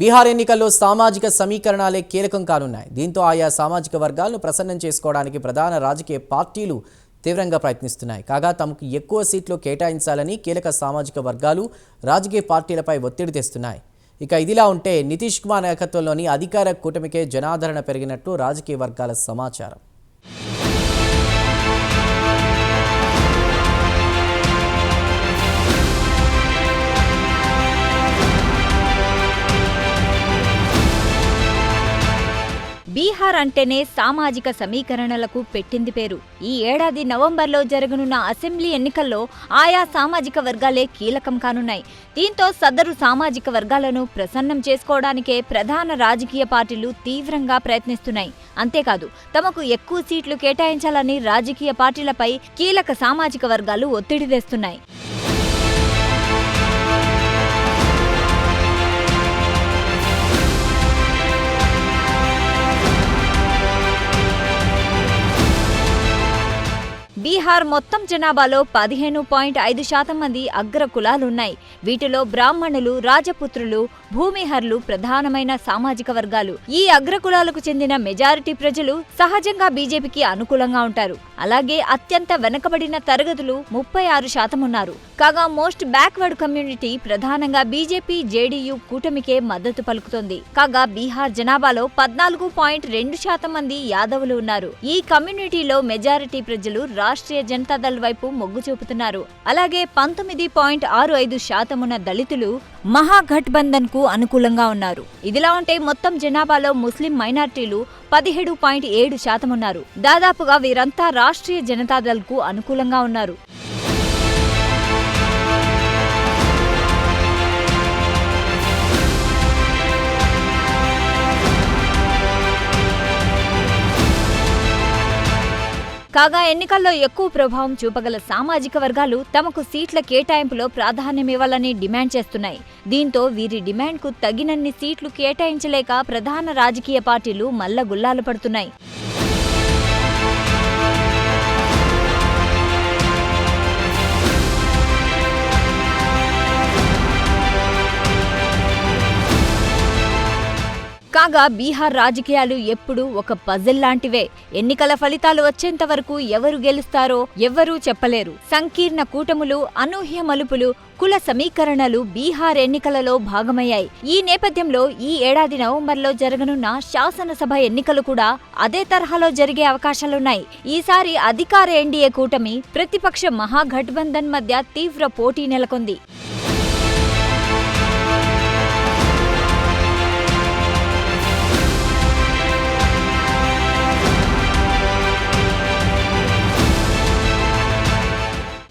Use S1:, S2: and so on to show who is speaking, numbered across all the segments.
S1: బీహార్ ఎన్నికల్లో సామాజిక సమీకరణాలే కీలకం కానున్నాయి. దీంతో ఆయా సామాజిక వర్గాలను ప్రసన్నం చేసుకోవడానికి ప్రధాన రాజకీయ పార్టీలు తీవ్రంగా ప్రయత్నిస్తున్నాయి. కాగా తమకు ఎక్కువ సీట్లు కేటాయించాలని కీలక సామాజిక వర్గాలు రాజకీయ పార్టీలపై ఒత్తిడి తెస్తున్నాయి. ఇక ఇదిలా ఉంటే నితీష్ కుమార్ నాయకత్వంలోని అధికార కూటమికే జనాదరణ పెరిగినట్లు రాజకీయ వర్గాల సమాచారం.
S2: బీహార్ అంటేనే సామాజిక సమీకరణలకు పెట్టింది పేరు. ఈ ఏడాది నవంబర్లో జరగనున్న అసెంబ్లీ ఎన్నికల్లో ఆయా సామాజిక వర్గాలే కీలకం కానున్నాయి. దీంతో సదరు సామాజిక వర్గాలను ప్రసన్నం చేసుకోవడానికే ప్రధాన రాజకీయ పార్టీలు తీవ్రంగా ప్రయత్నిస్తున్నాయి. అంతేకాదు తమకు ఎక్కువ సీట్లు కేటాయించాలని రాజకీయ పార్టీలపై కీలక సామాజిక వర్గాలు ఒత్తిడి తెస్తున్నాయి బీహార్ మొత్తం జనాభాలో పదిహేను పాయింట్ ఐదు శాతం మంది అగ్ర కులాలున్నాయి వీటిలో బ్రాహ్మణులు రాజపుత్రులు భూమిహర్లు ప్రధానమైన సామాజిక వర్గాలు. ఈ అగ్ర కులాలకు చెందిన మెజారిటీ ప్రజలు సహజంగా బీజేపీకి అనుకూలంగా ఉంటారు. అలాగే అత్యంత వెనకబడిన తరగతులు ముప్పై ఆరు శాతం ఉన్నారు. కాగా మోస్ట్ బ్యాక్వర్డ్ కమ్యూనిటీ ప్రధానంగా బీజేపీ జేడీయూ కూటమికే మద్దతు పలుకుతోంది. కాగా బీహార్ జనాభాలో పద్నాలుగు పాయింట్ రెండు శాతం మంది యాదవులు ఉన్నారు. ఈ కమ్యూనిటీలో మెజారిటీ ప్రజలు రాష్ట్రీయ జనతాదళ్ వైపు మొగ్గు చూపుతున్నారు. అలాగే పంతొమ్మిది పాయింట్ ఆరు ఐదు శాతం ఉన్న దళితులు మహాగఠబంధన్కు అనుకూలంగా ఉన్నారు. ఇదిలా ఉంటే మొత్తం జనాభాలో ముస్లిం మైనార్టీలు పదిహేడు పాయింట్ ఏడు శాతం ఉన్నారు. దాదాపుగా వీరంతా రాష్ట్రీయ జనతాదళ్కు అనుకూలంగా ఉన్నారు. కాగా ఎన్నికల్లో ఎక్కువ ప్రభావం చూపగల సామాజిక వర్గాలు తమకు సీట్ల కేటాయింపులో ప్రాధాన్యమివ్వాలని డిమాండ్ చేస్తున్నాయి. దీంతో వీరి డిమాండ్కు తగినన్ని సీట్లు కేటాయించలేక ప్రధాన రాజకీయ పార్టీలు మల్లగుల్లాలు పడుతున్నాయి. కాగా బీహార్ రాజకీయాలు ఎప్పుడూ ఒక పజిల్ లాంటివే. ఎన్నికల ఫలితాలు వచ్చేంత వరకు ఎవరు గెలుస్తారో ఎవ్వరూ చెప్పలేరు. సంకీర్ణ కూటములు అనూహ్య మలుపులు కుల సమీకరణలు బీహార్ ఎన్నికలలో భాగమయ్యాయి. ఈ నేపథ్యంలో ఈ ఏడాది నవంబర్లో జరగనున్న శాసనసభ ఎన్నికలు కూడా అదే తరహాలో జరిగే అవకాశాలున్నాయి. ఈసారి అధికార ఎన్డీఏ కూటమి ప్రతిపక్ష మహాగఠబంధన్ మధ్య తీవ్ర పోటీ నెలకొంది.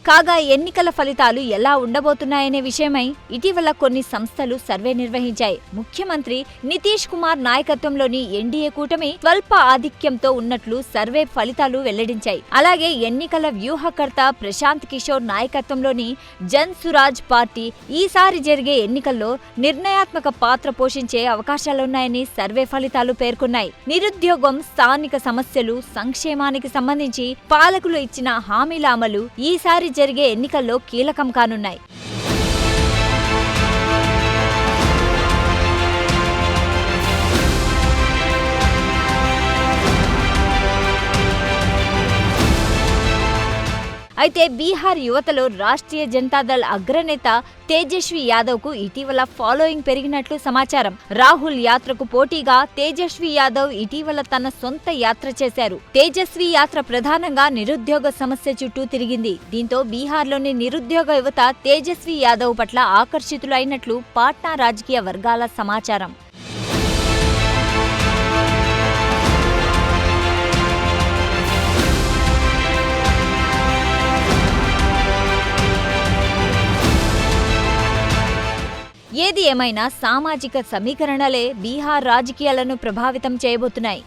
S2: కాగా ఎన్నికల ఫలితాలు ఎలా ఉండబోతున్నాయనే విషయమై ఇటీవల కొన్ని సంస్థలు సర్వే నిర్వహించాయి. ముఖ్యమంత్రి నితీష్ కుమార్ నాయకత్వంలోని ఎన్డీఏ కూటమి స్వల్ప ఆధిక్యంతో ఉన్నట్లు సర్వే ఫలితాలు వెల్లడించాయి. అలాగే ఎన్నికల వ్యూహకర్త ప్రశాంత్ కిషోర్ నాయకత్వంలోని జన్ సురాజ్ పార్టీ ఈసారి జరిగే ఎన్నికల్లో నిర్ణయాత్మక పాత్ర పోషించే అవకాశాలున్నాయని సర్వే ఫలితాలు పేర్కొన్నాయి. నిరుద్యోగం స్థానిక సమస్యలు సంక్షేమానికి సంబంధించి పాలకులు ఇచ్చిన హామీల అమలు ఈసారి జరిగే ఎన్నికల్లో కీలకం కానున్నాయి. అయితే బీహార్ యువతలో రాష్ట్రీయ జనతాదళ్ అగ్రనేత తేజస్వి యాదవ్కు ఇటీవల ఫాలోయింగ్ పెరిగినట్లు సమాచారం. రాహుల్ యాత్రకు పోటీగా తేజస్వి యాదవ్ ఇటీవల తన సొంత యాత్ర చేశారు. తేజస్వి యాత్ర ప్రధానంగా నిరుద్యోగ సమస్య చుట్టూ తిరిగింది. దీంతో బీహార్లోని నిరుద్యోగ యువత తేజస్వి యాదవ్ పట్ల ఆకర్షితులైనట్లు పాట్నా రాజకీయ వర్గాల సమాచారం. ఏది ఏమైనా సామాజిక సమీకరణలే బీహార్ రాజకీయాలను ప్రభావితం చేయబోతున్నాయి.